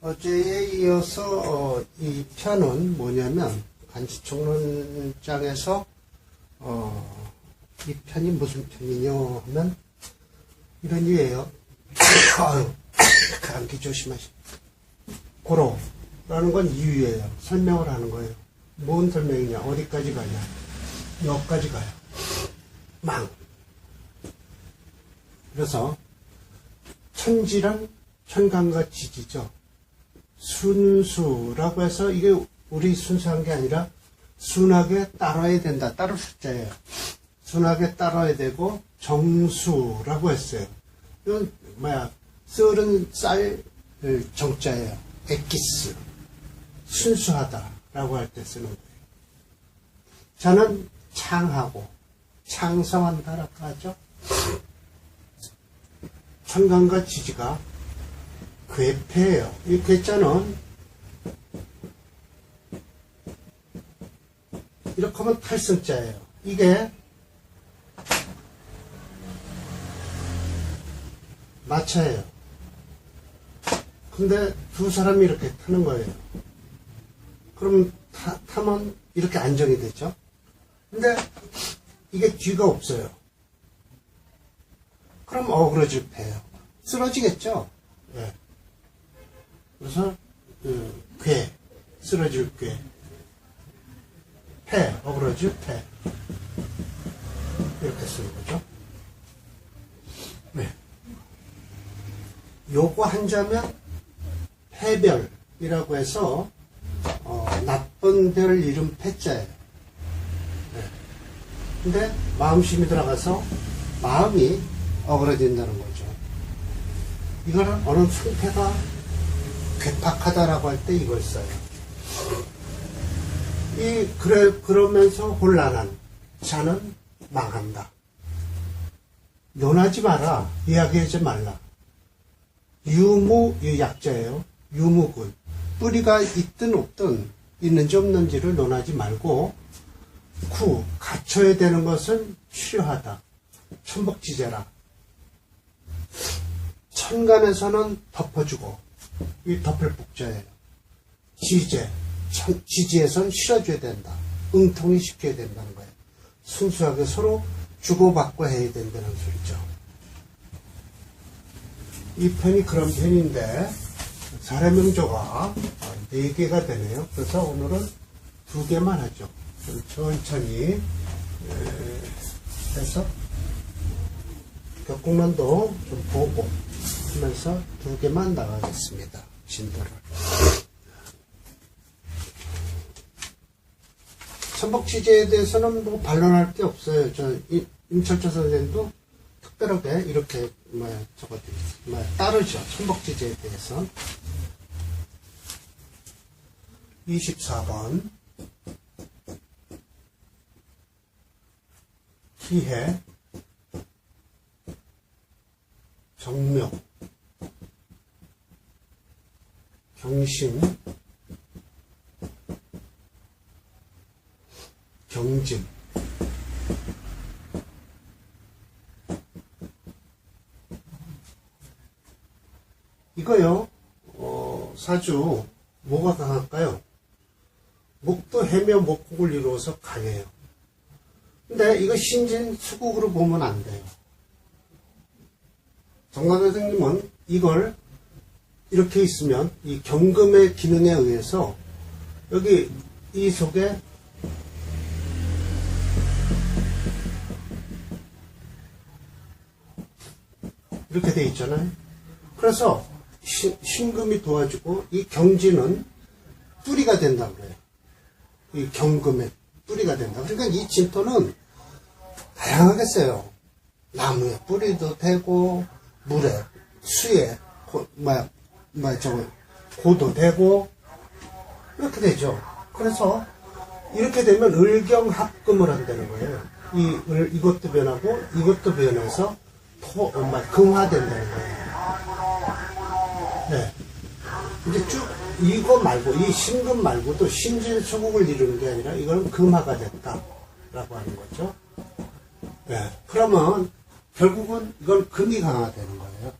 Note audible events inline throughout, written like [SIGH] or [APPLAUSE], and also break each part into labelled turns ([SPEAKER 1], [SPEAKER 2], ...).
[SPEAKER 1] 어제에 이어서 어, 이 편은 뭐냐면 간지총론장에서 어, 이 편이 무슨 편이냐 하면 이런 유예요. [COUGHS] 아유, [COUGHS] 감기 조심하시. 고로라는 건 이유예요. 설명을 하는 거예요. 뭔 설명이냐? 어디까지 가냐? 여기까지 가요. 망. 그래서 천지란 천간과 지지죠. 순수라고 해서 이게 우리 순수한 게 아니라 순하게 따라야 된다. 따를 숫자예요. 순하게 따라야 되고 정수라고 했어요. 이건 뭐야? 썰은 쌀 정자예요. 엑기스. 순수하다라고 할 때 쓰는 거예요. 저는 창하고 창성한다라고 하죠. 천간과 지지가 괴패예요. 이 괴자는 이렇게 하면 탈승자예요. 이게 마차예요. 근데 두 사람이 이렇게 타는 거예요. 그럼 타, 타면 이렇게 안정이 되죠. 근데 이게 뒤가 없어요. 그럼 어그러질 패요. 쓰러지겠죠. 예. 그래서 그, 괴, 쓰러질 괴, 패, 어그러질 패 이렇게 쓰는 거죠. 네. 요거 한자면 패별이라고 해서 어, 나쁜 별 이름 패자예요. 네. 근데 마음심이 들어가서 마음이 어그러진다는 거죠. 이거는 어느 상태가 괴팍하다라고 할 때 이걸 써요. 이 그래 그러면서 혼란한 자는 망한다. 논하지 마라. 이야기하지 말라. 유무 이 약자예요. 유무군 뿌리가 있든 없든 있는지 없는지를 논하지 말고 구 갖춰야 되는 것은 필요하다. 천복지제라. 천간에서는 덮어주고 이 덮을 복자예요. 지제 천- 지지에선 실어줘야 된다. 응통이 시켜야 된다는 거예요. 순수하게 서로 주고받고 해야 된다는 소리죠. 이 편이 그런 편인데 사례 명조가 네 개가 되네요. 그래서 오늘은 두 개만 하죠. 좀 천천히 에, 해서 격국만도 좀 보고 하면서 두 개만 나가겠습니다. 진도를. 천복지제에 대해서는 뭐 반론할 게 없어요. 저 이- 임철조 선생님도 특별하게 이렇게 뭐야 저거 뭐야 따르죠. 천복지제에 대해서. 24번 기해 정명 경심 경진 이거요 어, 사주 뭐가 강할까요? 목도 해며 목국을 이루어서 강해요. 근데 이거 신진 수국으로 보면 안 돼요. 정관 선생님은 이걸 이렇게 있으면 이 경금의 기능에 의해서 여기 이 속에 이렇게 돼 있잖아요. 그래서 신, 신금이 도와주고 이 경지는 뿌리가 된다고 그래요. 이 경금의 뿌리가 된다. 그러니까 이 진토는 다양하게 써요. 나무에 뿌리도 되고 물에 수에 고, 뭐야 뭐야 저거 고도 되고 이렇게 되죠. 그래서 이렇게 되면 을경합금을 한다는 거예요. 이 을, 이것도 변하고 이것도 변해서 토, 어, 뭐, 금화된다는 거예요. 네. 이제 쭉 이거 말고 이 신금 말고도 신진수국을 이루는 게 아니라 이거는 금화가 됐다라고 하는 거죠. 네. 그러면 결국은 이건 금이 강화되는 거예요.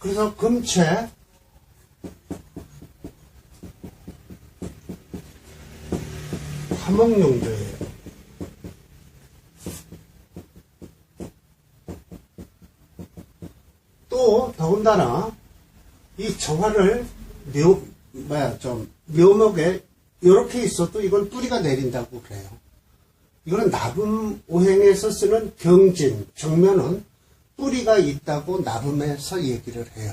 [SPEAKER 1] 그래서 금체 화목 용도예요. 또 더군다나 이 정화를 묘, 뭐야 좀 묘목에 이렇게 있어도 이건 뿌리가 내린다고 그래요. 이거는 나분 오행에서 쓰는 경진, 정면은 뿌리가 있다고 나분에서 얘기를 해요.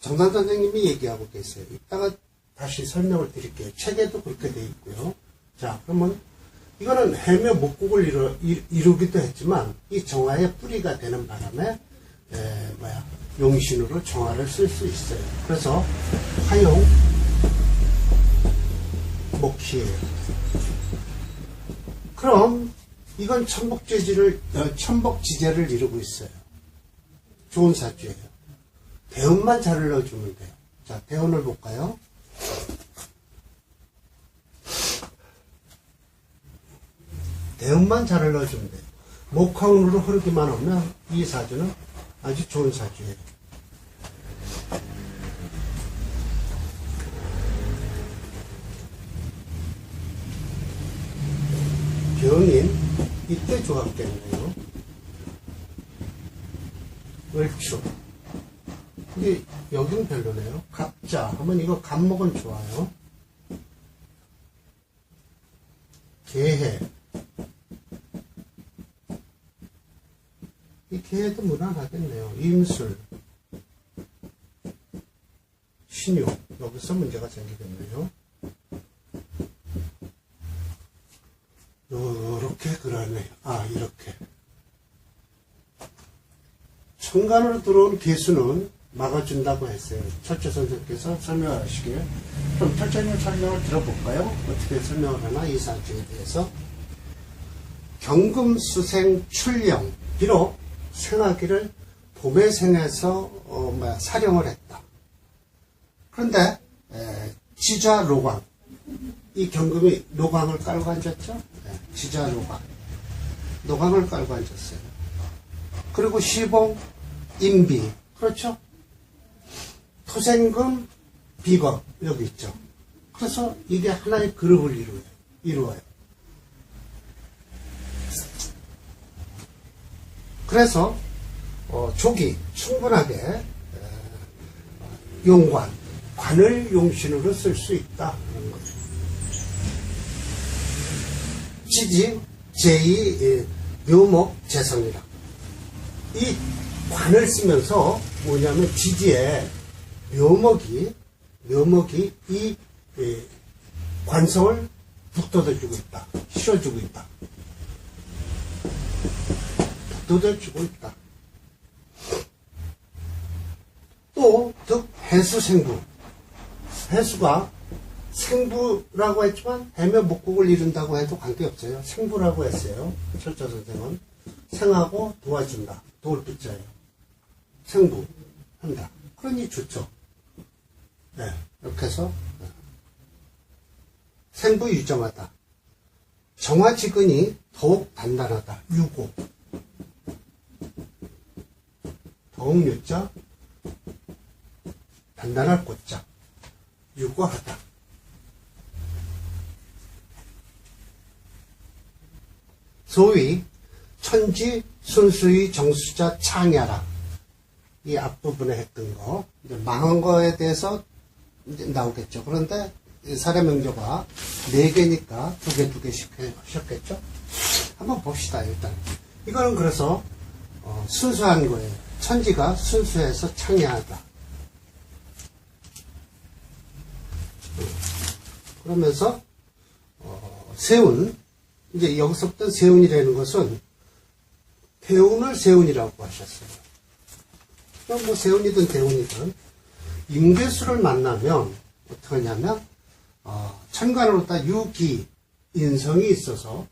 [SPEAKER 1] 정단 선생님이 얘기하고 계세요. 이따가 다시 설명을 드릴게요. 책에도 그렇게 돼 있고요. 자, 그러면 이거는 해며 목국을 이루, 이루 기도 했지만 이 정화의 뿌리가 되는 바람에 에, 뭐야 용신으로 정화를 쓸 수 있어요. 그래서 화용 목시예요. 그럼 이건 천복지지를 어, 천복지제를 이루고 있어요. 좋은 사주예요. 대운만 잘 넣어주면 돼요. 자, 대운을 볼까요? 대운만 잘 넣어주면 돼요. 목화운으로 흐르기만 하면 이 사주는 아주 좋은 사주예요. 병인 이때 좋았겠네요. 을추. 근데 여긴 별로네요. 갑자 하면 이거 갑목은 좋아요. 개해. 이 개해도 무난하겠네요. 임술. 신유. 여기서 문제가 생기겠네요. 요렇게 그러네. 아, 이렇게. 천간으로 들어온 개수는 막아준다고 했어요. 철저 선생님께서 설명하시길. 그럼 철저히 설명을 들어볼까요? 어떻게 설명을 하나, 이 사주에 대해서. 경금수생 출령. 비록 생하기를 봄에 생해서, 어, 뭐야, 사령을 했다. 그런데, 에, 지좌 로광. 이 경금이 노광을 깔고 앉았죠? 네, 지자 노광. 노광을 깔고 앉았어요. 그리고 시봉, 인비. 그렇죠? 토생금, 비겁. 여기 있죠. 그래서 이게 하나의 그룹을 이루어요. 이루어요. 그래서, 어, 족이 충분하게, 에, 용관, 관을 용신으로 쓸 수 있다. 그런 거죠. 지지 제2 묘목 재성이라. 이 관을 쓰면서 뭐냐면 지지에 묘목이 묘목이 이 예, 관성을 북돋아주고 있다. 실어주고 있다. 북돋아주고 있다. 또, 득, 해수 생부. 해수가 생부라고 했지만 해며 목국을 이룬다고 해도 관계없어요. 생부라고 했어요. 철저 선생은. 생하고 도와준다. 도울 뜻자예요. 생부. 한다. 그러니 좋죠. 네. 이렇게 해서 네. 생부 유정하다. 정화지근이 더욱 단단하다. 유고. 더욱 유자. 단단할 꽃자. 유고하다. 소위 천지 순수의 정수자 창야라 이 앞부분에 했던 거 망한 거에 대해서 나오겠죠. 그런데 사례 명조가 네 개니까 두개두 개씩 하셨겠죠. 한번 봅시다 일단 이거는 그래서 어, 순수한 거예요. 천지가 순수해서 창야하다. 그러면서 어, 세운 이제 여기서부터 세운이라는 것은 대운을 세운이라고 하셨어요. 뭐 세운이든 대운이든 임계수를 만나면 어떻게 하냐면 어, 천간으로 다 유기 인성이 있어서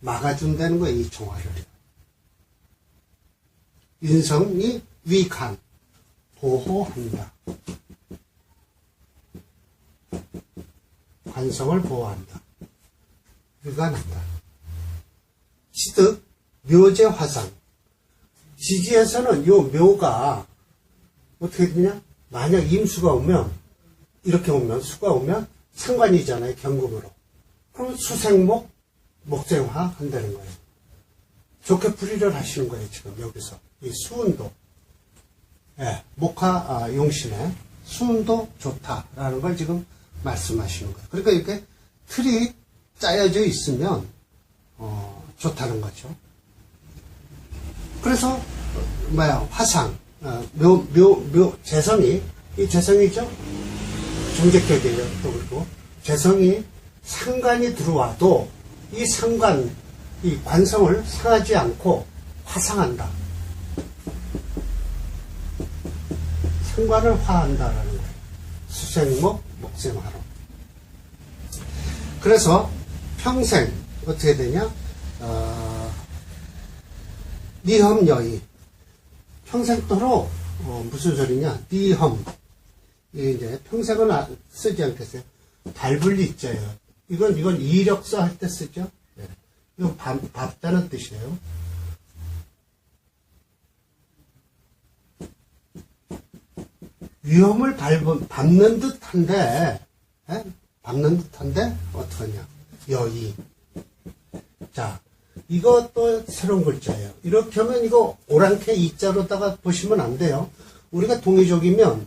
[SPEAKER 1] 막아준다는 거예요. 이 종화를. 인성이 위간 보호한다. 관성을 보호한다. 위가 난다. 시득 묘제 화상. 지지에서는 요 묘가 어떻게 되냐? 만약 임수가 오면 이렇게 오면 수가 오면 상관이잖아요. 경금으로. 그럼 수생목, 목생화 한다는 거예요. 좋게 풀이를 하시는 거예요, 지금 여기서. 이 수운도. 예, 목화 아, 용신에 수운도 좋다라는 걸 지금 말씀하시는 거예요. 그러니까 이렇게 틀이 짜여져 있으면 어, 좋다는 거죠. 그래서 어, 뭐야 화상 어, 묘, 묘, 묘 재성이 이 재성이죠. 중재격이에요. 또 그리고 재성이 상관이 들어와도 이 상관 이 관성을 상하지 않고 화상한다. 상관을 화한다라는 거예요. 수생목, 목생화로. 그래서 평생 어떻게 되냐? 어, 니험여의 평생도록 어, 무슨 소리냐? 니험 이게 이제 평생은 아- 쓰지 않겠어요? 발불리자예요. 이건 이건 이력서 할 때 쓰죠. 네. 이건 밥, 밟다는 뜻이에요. 위험을 밟은, 밟는 듯한데, 예? 밟는 듯한데, 어떡하냐. 여의. 자, 이것도 새로운 글자예요. 이렇게 하면 이거 오랑캐 이자로다가 보시면 안 돼요. 우리가 동의적이면,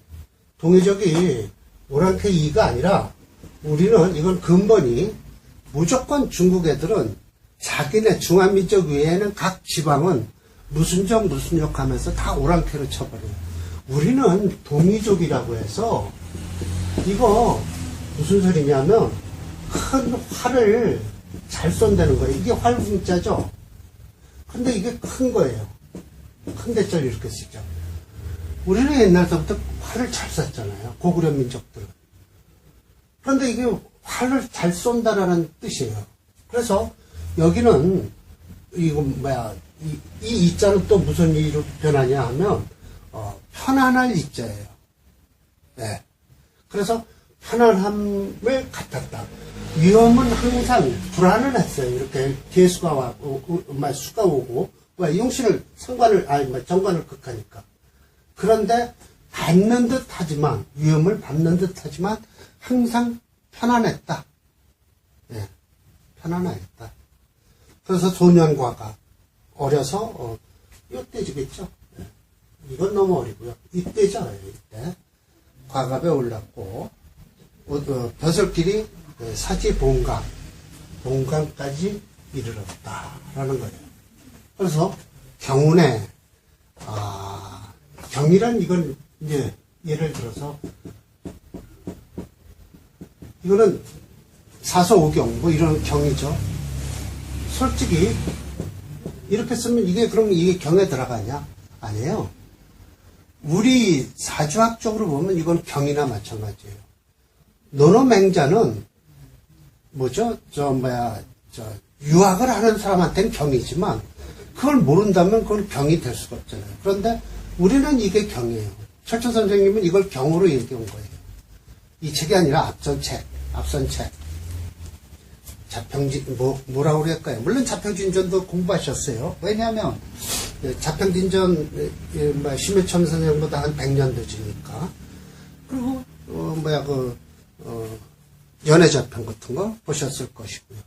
[SPEAKER 1] 동의적이 오랑캐 이가 아니라, 우리는 이건 근본이 무조건 중국 애들은 자기네 중화민족 외에는 각 지방은 무슨 적 무슨 적 하면서 다 오랑캐로 쳐버려요. 우리는 동이족이라고 해서 이거 무슨 소리냐면 큰 활을 잘 쏜다는 거예요. 이게 활궁자죠. 근데 이게 큰 거예요. 큰 대자를 이렇게 쓰죠. 우리는 옛날부터 활을 잘 쐈잖아요. 고구려 민족들은. 그런데 이게 활을 잘 쏜다라는 뜻이에요. 그래서 여기는 이거 뭐야 이, 이 이자는 또 무슨 이로 변하냐 하면 어, 편안할 이자예요. 네. 그래서 편안함을 갖췄다. 위험은 항상 불안은 했어요. 이렇게 개수가 와, 막 수가 오고, 왜 용신을 상관을 아니 뭐 정관을 극하니까. 그런데 받는 듯 하지만 위험을 받는 듯 하지만 항상 편안했다. 예, 편안하겠다. 그래서 소년과가 어려서 어, 이때지겠죠. 예. 이건 너무 어리고요. 이때죠. 이때 과갑에 올랐고 벼슬길이 그 사지 본강 본강까지 이르렀다라는 거예요. 그래서 경운에 아, 경이란 이건 이제 예를 들어서 이거는 사서오경 뭐 이런 경이죠. 솔직히 이렇게 쓰면 이게 그럼 이게 경에 들어가냐? 아니에요. 우리 사주학적으로 보면 이건 경이나 마찬가지예요. 노노맹자는 뭐죠? 저 뭐야 저 유학을 하는 사람한테는 경이지만 그걸 모른다면 그건 경이 될 수가 없잖아요. 그런데 우리는 이게 경이에요. 철초 선생님은 이걸 경으로 얘기한 거예요. 이 책이 아니라 앞선 책, 앞선 책. 자평진, 뭐, 뭐라고 그럴까요? 물론 자평진전도 공부하셨어요. 왜냐하면, 예, 자평진전, 예, 뭐, 심해천 선생보다 한 100년 늦으니까. 그리고, 어, 뭐야, 그, 어, 연애자평 같은 거 보셨을 것이고요.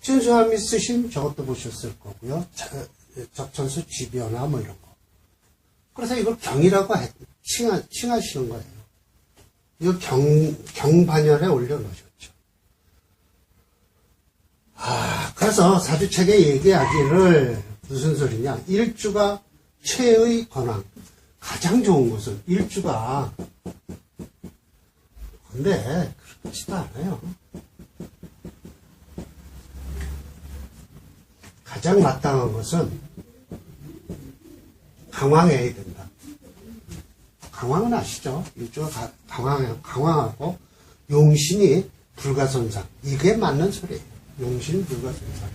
[SPEAKER 1] 진수함이 쓰신 저것도 보셨을 거고요. 적천수 지변화 뭐 이런 거. 그래서 이걸 경이라고 해, 칭하, 칭하시는 거예요. 이거 경, 경반열에 올려놓으셨죠. 아, 그래서 사주책에 얘기하기를 무슨 소리냐. 일주가 최의 권황. 가장 좋은 것은 일주가. 근데, 그렇지도 않아요. 가장 마땅한 것은 강황해야 된다. 강황은 아시죠? 가- 강황, 강황하고 용신이 불가선상. 이게 맞는 소리예요. 용신 불가선상.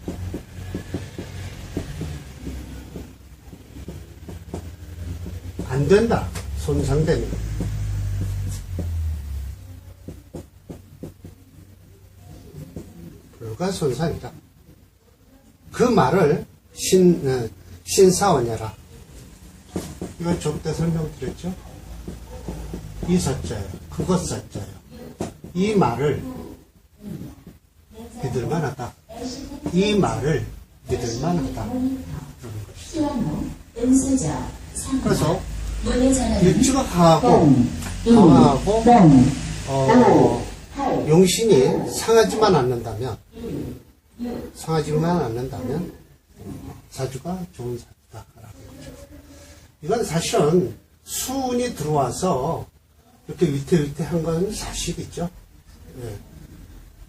[SPEAKER 1] 안 된다. 손상되 면. 불가선상이다. 그 말을 신, 어, 신사원여라. 이거 좀때 설명드렸죠? 이 사자예요. 그것 사자예요. 이 말을 믿을만 하다. 이 말을 믿을만 하다.
[SPEAKER 2] 수원로 은수저
[SPEAKER 1] 그래서
[SPEAKER 2] 문의 전화는
[SPEAKER 1] 일주가 강하고
[SPEAKER 2] 0, 2,
[SPEAKER 1] 강하고
[SPEAKER 2] 0,
[SPEAKER 1] 어,
[SPEAKER 2] 8,
[SPEAKER 1] 용신이 상하지만 않는다면 상하지만 않는다면 사주가 좋은 사주다라는 거죠. 이건 사실은 수운이 들어와서 이렇게 위태위태한 건 사실이죠. 예.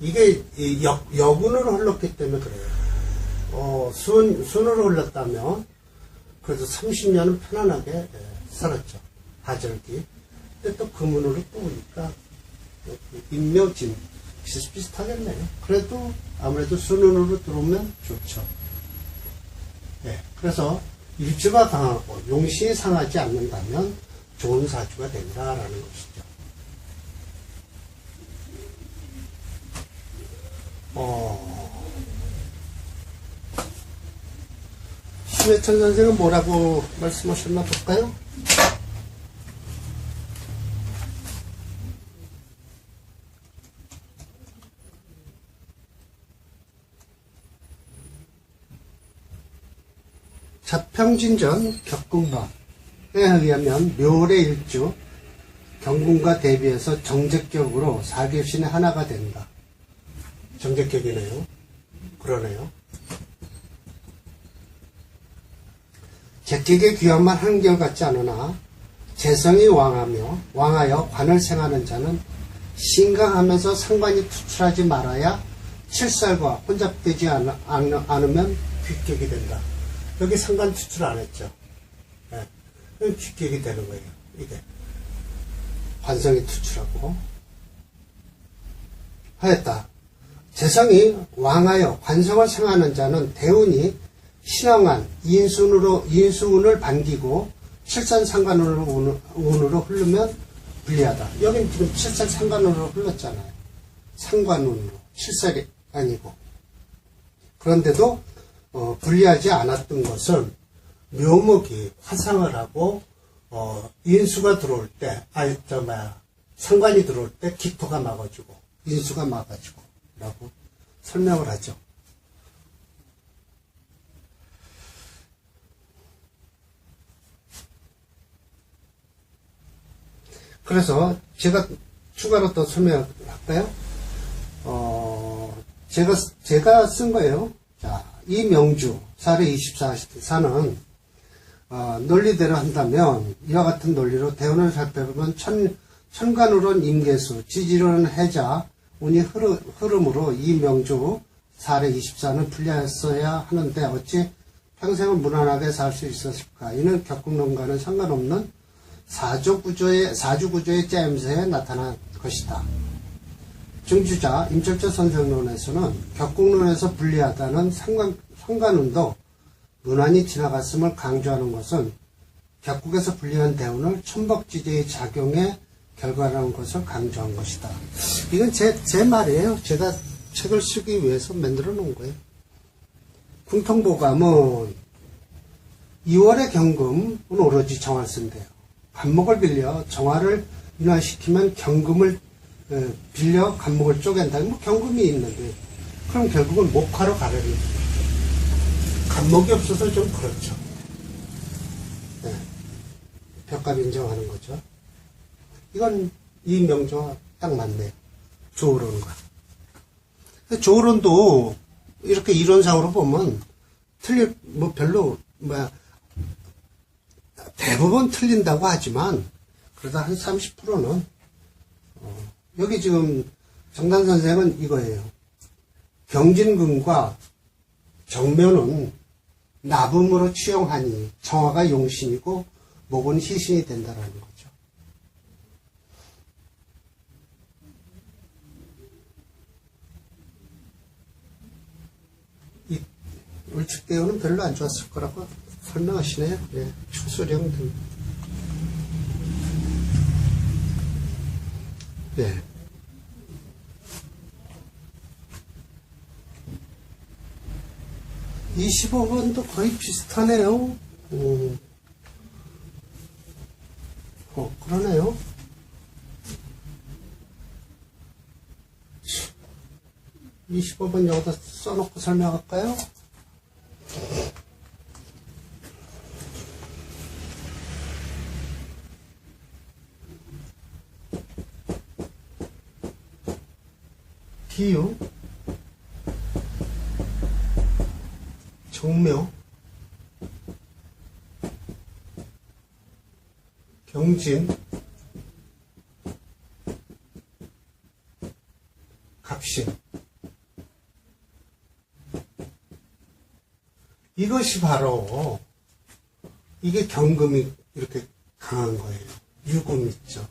[SPEAKER 1] 이게 이 역, 여군으로 흘렀기 때문에 그래요. 어, 순, 순으로 흘렀다면 그래도 30년은 편안하게 예, 살았죠. 하절기. 근데 또 금운으로 또 오니까 인묘진 비슷비슷하겠네요. 그래도 아무래도 순운으로 들어오면 좋죠. 네, 그래서 일주가 강하고 용신이 상하지 않는다면 좋은 사주가 된다라는 것이죠. 어, 심해천 선생은 뭐라고 말씀하셨나 볼까요? 자평진전 격군가에 의하면 묘래 일주 경군과 대비해서 정적격으로 사교신의 하나가 된다. 정적격이네요. 그러네요. 객객의 귀함만 한결같지 않으나 재성이 왕하며 왕하여 관을 생하는 자는 신강하면서 상관이 투출하지 말아야 칠살과 혼잡되지 않, 않, 않으면 귀격이 된다. 여기 상관 추출 안 했죠. 예. 귀격이 되는 거예요. 이게. 관성이 투출하고. 하였다. 재성이 왕하여 관성을 생하는 자는 대운이 신앙한 인순으로, 인수운을 반기고 칠산상관운으로 운- 운으로 흐르면 불리하다. 여긴 지금 칠산상관운으로 흘렀잖아요. 상관운으로. 칠살이 아니고. 그런데도 어, 불리하지 않았던 것은 묘목이 화상을 하고 어, 인수가 들어올 때, 아니 저 뭐야 상관이 들어올 때 기토가 막아주고 인수가 막아주고 라고 설명을 하죠. 그래서 제가 추가로 또 설명할까요? 어, 제가, 제가 쓴 거예요. 자, 이 명주, 사례 24사는, 어, 논리대로 한다면, 이와 같은 논리로 대운을 살펴보면, 천, 천간으로는 임계수, 지지로는 해자, 운이 흐르, 흐름으로 이 명주, 사례 24는 풀렸어야 하는데, 어찌 평생을 무난하게 살 수 있었을까? 이는 격국론과는 상관없는 사주 구조의, 사주 구조의 짜임새에 나타난 것이다. 증주자 임철재 선생론에서는 격국론에서 불리하다는 상관, 상관운도 무난히 지나갔음을 강조하는 것은 격국에서 불리한 대운을 천박지대의 작용의 결과라는 것을 강조한 것이다. 이건 제, 제 말이에요. 제가 책을 쓰기 위해서 만들어 놓은 거예요. 궁통보감은 2월의 경금은 오로지 정화를 쓴대요. 간목을 빌려 정화를 인화시키면 경금을 어, 빌려 간목을 쪼갠다. 뭐 경금이 있는데 그럼 결국은 목화로 가려는 간목이 없어서 좀 그렇죠. 네. 벽값 인정하는 거죠. 이건 이 명조와 딱 맞네요. 조으론과. 조으론도 이렇게 이론상으로 보면 틀릴 뭐 별로 뭐야 대부분 틀린다고 하지만 그러다 한 30%는 어, 여기 지금 정단 선생은 이거예요. 경진근과 정면은 나붐으로 취용하니 정화가 용신이고 목은 희신이 된다라는 거죠. 이 울측대우는 별로 안 좋았을 거라고 설명하시네요. 예, 추수령 등. 예. 이십오 번도 거의 비슷하네요. 음. 어, 그러네요. 25번 여기다 써놓고 설명할까요? 비유, 정묘, 경진, 갑신. 이것이 바로 이게 경금이 이렇게 강한 거예요. 유금 있죠.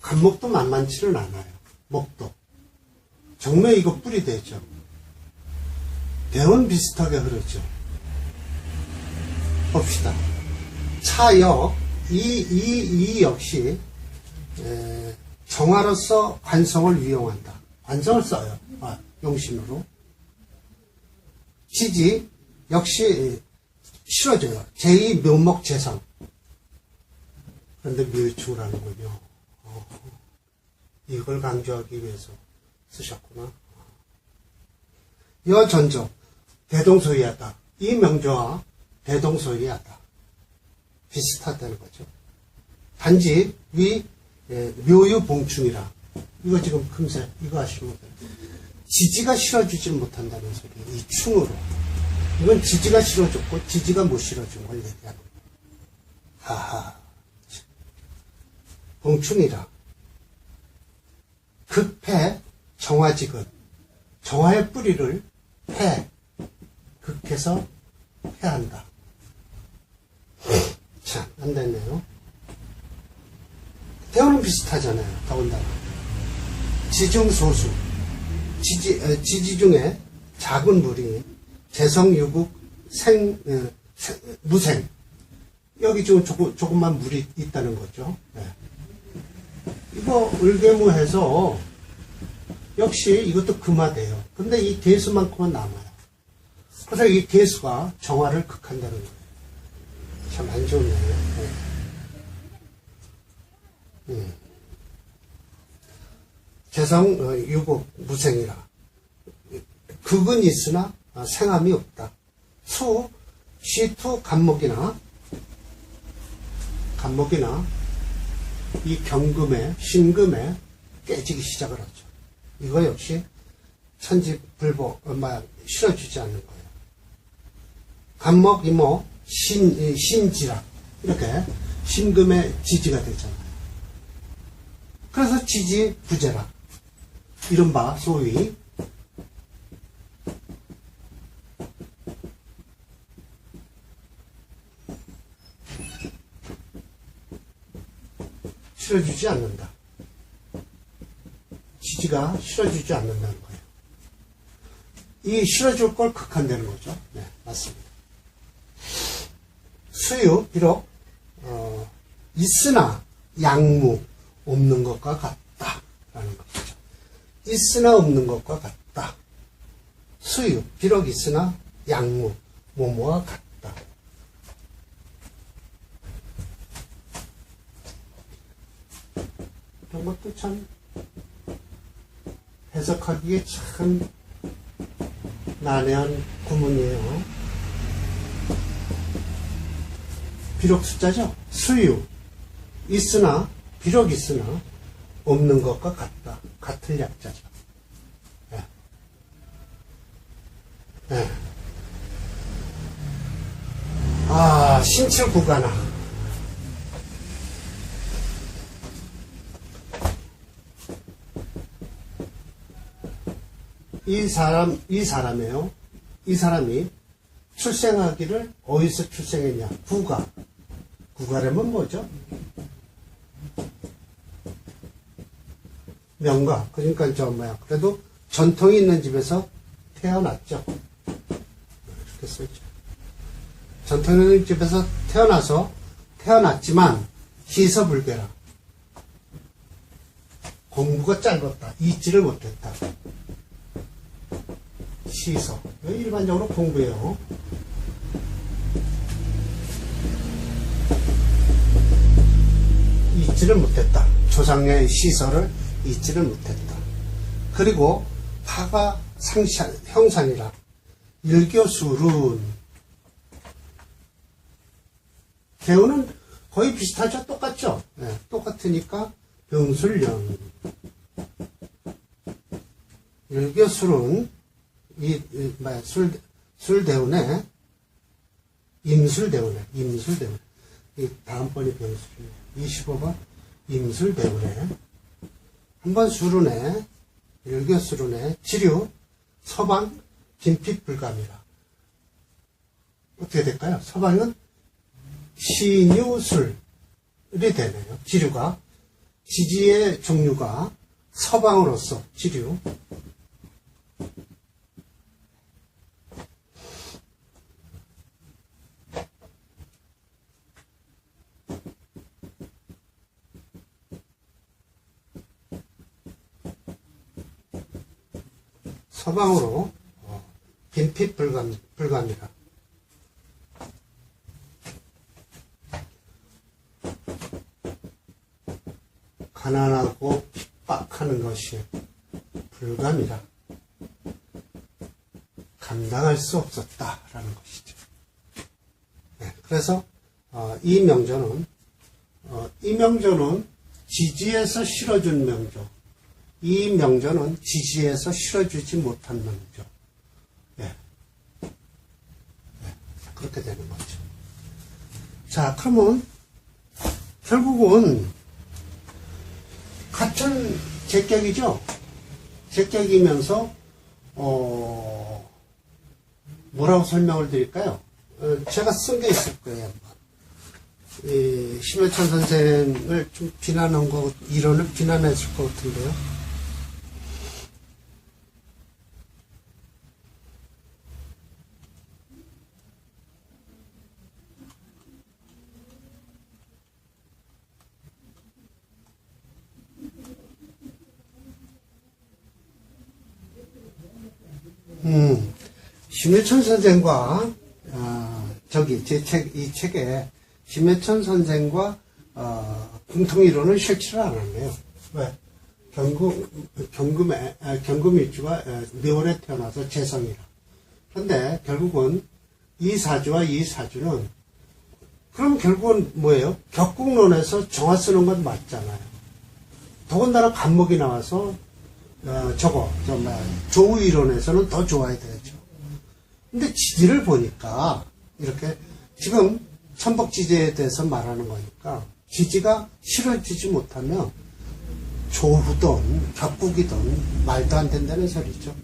[SPEAKER 1] 간목도 만만치는 않아요. 목도. 정말 이거 뿌리 되죠. 대원 비슷하게 흐르죠. 봅시다. 차역, 이, 이, 이 역시, 에, 정화로서 관성을 이용한다. 관성을 써요. 아, 용신으로. 지지, 역시, 실어줘요. 제2 묘목 재성. 그런데 묘축을 하는군요. 어, 이걸 강조하기 위해서 쓰셨구나. 여전적, 대동소이하다. 이 명조와 대동소이하다. 비슷하다는 거죠. 단지 위 예, 묘유봉충이라 이거 지금 금세 이거 하시면 돼요. 지지가 실어주질 못한다는 소리 이 충으로 이건 지지가 실어줬고 지지가 못 실어준 걸 얘기하는. 하하 참. 봉충이라 급해 정화지근 정화의 뿌리를 패 극해서 패한다. 참, 안 됐네요. 대우는 비슷하잖아요. 더군다나. 지중소수. 지지, 어, 지지 중에 작은 물이 재성 유국 생, 어, 생- 무생. 여기 지금 조금, 조금만 물이 있다는 거죠. 네. 이거 을개무해서 역시 이것도 금화돼요. 근데 이 개수만큼은 남아요. 그래서 이 개수가 정화를 극한다는 거예요. 참 안 좋네요. 네. 음. 개성 어, 유국 무생이라 극은 있으나 어, 생함이 없다. 수 시투 간목이나 간목이나 이 경금에 신금에 깨지기 시작을 하죠. 이거 역시 천지불복 얼마 실어주지 않는 거예요. 간목 이모 신 이, 신지라 이렇게 신금의 지지가 되잖아요. 그래서 지지 부재라 이른바 소위 실어주지 않는다. 지지가 실어주지 않는다는 거예요. 이 실어줄 걸 극한되는 거죠. 네, 맞습니다. 수유 비록 어, 있으나 양무 없는 것과 같다 라는 것이죠. 있으나 없는 것과 같다. 수유 비록 있으나 양무 모모와 같다. 이런 것도 참 해석하기에 참 난해한 구문이에요. 비록 숫자죠. 수유. 있으나, 비록 있으나, 없는 것과 같다. 같은 약자죠. 예. 예. 아, 신칠 구가나. 이 사람, 이 사람이에요. 이 사람이 출생하기를 어디서 출생했냐? 구가. 구가라면 뭐죠? 명가. 그러니까 저 뭐야. 그래도 전통이 있는 집에서 태어났죠. 이렇게 쓰죠. 전통 있는 집에서 태어나서 태어났지만 희서불괴라. 공부가 짧았다. 잊지를 못했다. 시서. 이거 일반적으로 공부예요. 잊지를 못했다. 조상의 시설을 잊지를 못했다. 그리고 파가 상산, 형산이라. 일교술은 개우는 거의 비슷하죠? 똑같죠? 네, 똑같으니까 병술령. 일교술은 이, 이 뭐야, 술, 술 대운에 임술 대운에 임술 대운 이 다음번이 병술이에요. 25번 임술 대운에 한번 수run에 일교수run에 지류 서방 김핍 불감이라 어떻게 될까요? 서방은 신유술이 되네요. 지류가 지지의 종류가 서방으로서 지류 서방으로 어, 빈핍 불감이라. 가난하고 핍박하는 것이 불감이라. 감당할 수 없었다라는 것이죠. 네, 그래서 어, 이 명조는 어, 이 명조는 지지에서 실어준 명조. 이 명조는 지지에서 실어주지 못한 명조. 예. 예, 그렇게 되는 거죠. 자, 그러면 결국은 같은 제격이죠. 제격이면서 어, 뭐라고 설명을 드릴까요? 어, 제가 쓴 게 있을 거예요. 이 심해천 선생을 좀 비난한 거, 이론을 비난했을 것 같은데요. 음, 심해천 선생과, 어, 저기, 제 책, 이 책에 심해천 선생과, 어, 공통이론을 실체를 안 하네요. 왜? 경금, 경금에, 아, 경금 일주가 4월에 태어나서 재성이라. 그런데 결국은 이 사주와 이 사주는, 그럼 결국은 뭐예요? 격국론에서 정화 쓰는 건 맞잖아요. 더군다나 간목이 나와서 어, 저거, 저, 뭐야, 조우 이론에서는 더 좋아야 되죠. 근데 지지를 보니까, 이렇게, 지금, 천복 지지에 대해서 말하는 거니까, 지지가 실어지지 못하면, 조후든, 격국이든, 말도 안 된다는 소리죠.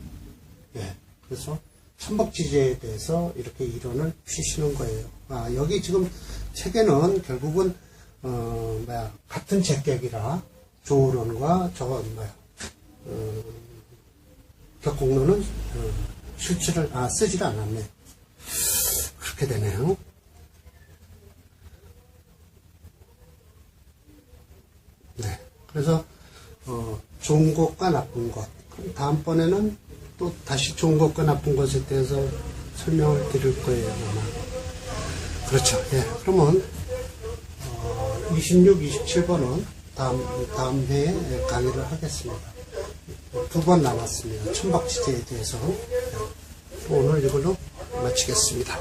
[SPEAKER 1] 예. 그래서, 천복 지지에 대해서 이렇게 이론을 피시는 거예요. 아, 여기 지금 책에는 결국은, 어, 뭐야, 같은 제격이라, 조우론과 저거, 뭐야, 격공론은 어, 실체를 아 쓰지를 않았네. 그렇게 되네요. 네. 그래서 어, 좋은 것과 나쁜 것. 그럼 다음번에는 또 다시 좋은 것과 나쁜 것에 대해서 설명을 드릴 거예요. 아마. 그렇죠. 예. 그러면 어, 26, 27번은 다음 다음 회에 강의를 하겠습니다. 두 번 남았습니다. 천박지대에 대해서 네. 오늘 이걸로 마치겠습니다.